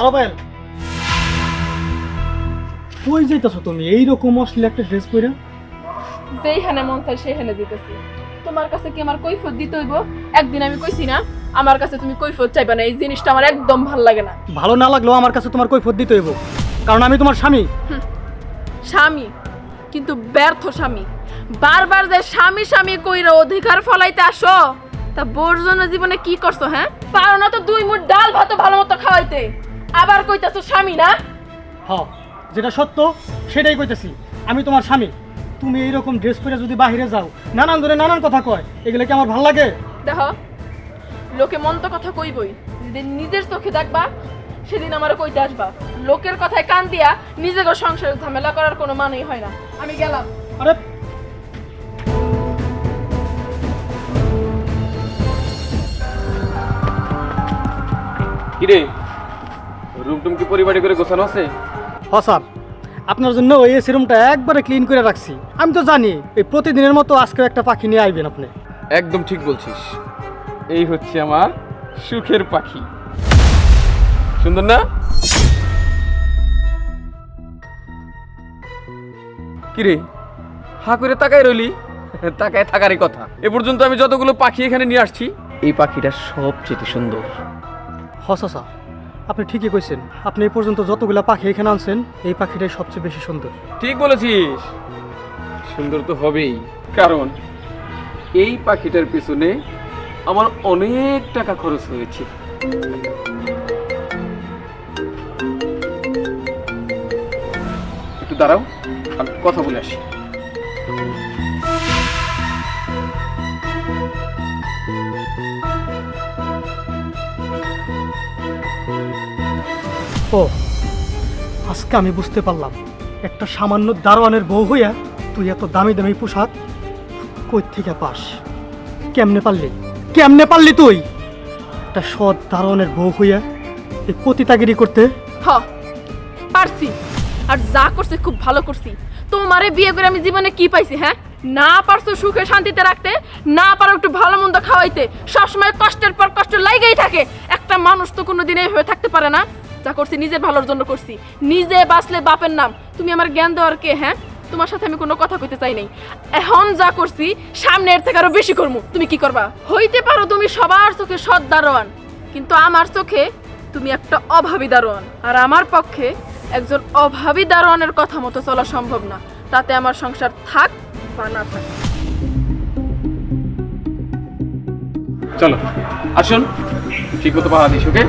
দাঁড়া পায়েল কই যাইতাছো তুমি? এইরকম অশ্লীল একটা ড্রেস পরে যেইখানে মন সেইখানে যেতেছি তোমার কাছে কি আমার কৈফত দিতে হইব? একদিন আমি কইছি না আমার কাছে তুমি কৈফত চাইবা না এই জিনিসটা আমার একদম ভালো লাগে না। ভালো না লাগলেও আমার কাছে তোমার কৈফত দিতে হইব। কারণ আমি তোমার স্বামী। স্বামী কিন্তু ব্যর্থ স্বামী। বারবার যে স্বামী স্বামী কইরা অধিকার ফলাইতে আসো তা বোর জন্য জীবনে কি করছ হ্যাঁ? পারো না তো দুই মুঠ ডাল ভাত ভালো মতো খাওয়াইতে। আবার কইতাছো স্বামী না? হ যেটা সত্য সেটাই কইতেছি। আমি তোমার স্বামী। তুমি এইরকম ড্রেস পরে যদি বাইরে যাও নানান ধরে নানান কথা কয়। এগুলো কি আমার ভালো লাগে? দেখো লোকে মন্ত কথা কইবই। যেদিন নিজের চোখে দেখবা সেদিন আমার কইতে আসবা। লোকের কথায় কান দিয়া নিজেকে সংসারে ঝামেলা করার কোনো মানেই হয় না। আমি গেলাম। আরে! কিরে? রুম টুম কি পরিবারে করে গোছানো আছে? হ স্যার। আপনার জন্য ওই এসি রুমটা একবারে ক্লিন করে রাখছি। আমি তো জানি এই প্রতিদিনের মতো আজকেও একটা পাখি নিয়ে আইবেন আপনি। একদম ঠিক বলছিস। এই হচ্ছে আমার সুখের পাখি। সুন্দর না? কিরে হা করে তাকায় রইলি? তাকায় থাকারই কথা। এ পর্যন্ত আমি যতগুলো পাখি এখানে নিয়ে আসছি এই পাখিটা সবচেয়ে সুন্দর। হসা আপনি ঠিকই কইছেন। আপনি এই পর্যন্ত যতগুলা পাখি এখানে আনছেন এই পাখিটাই সবচেয়ে বেশি সুন্দর। ঠিক বলেছিস। সুন্দর তো হবেই। কারণ এই পাখিটার পিছনে আমার অনেক টাকা খরচ হয়েছে। একটু দাঁড়াও আমি কথা বলে আসি। ও, আজকে আমি বুঝতে পারলাম, একটা সামান্য দারোয়ানের বউ হইয়া তুই এত দামি দামি পোশাক কই থেকে পাস? কেমনে পারলি? কেমনে পারলি তুই? একটা সৎ দারোয়ানের বউ হইয়া এই পতিতাগিরি করতে। হ, পারছি। আর যা করছে খুব ভালো করছি। তোমারে বিয়ে করে আমি জীবনে কি পাইছি হ্যাঁ? না পারছ সুখে শান্তিতে রাখতে, না পারো একটু ভালো মন্দ খাওয়াইতে। সবসময় কষ্টের পর কষ্ট লাইগেই থাকে। একটা মানুষ তো কোনো দিনে হয়ে থাকতে পারে না। যা করছি নিজের ভালোর জন্য করছি। নিজে বাঁচলে বাপের নাম। তুমি আমার জ্ঞান দেওয়ার কে হ্যাঁ? তোমার সাথে আমি কোনো কথা কইতে চাই নাই। এখন যা করছি, সামনে এর থেকে আরও বেশি করব তুমি কি করবা? হইতে পারো তুমি সবার চোখে সৎ দারোয়ান, কিন্তু আমার চোখে তুমি একটা অভাবী দারোয়ান। আর আমার পক্ষে একজন অভাবী দারোয়ানের কথা মতো চলা সম্ভব না। তাতে আমার সংসার থাক বা না থাক। চলো, আসুন। ঠিক মতো পাহা দিস, ওকে?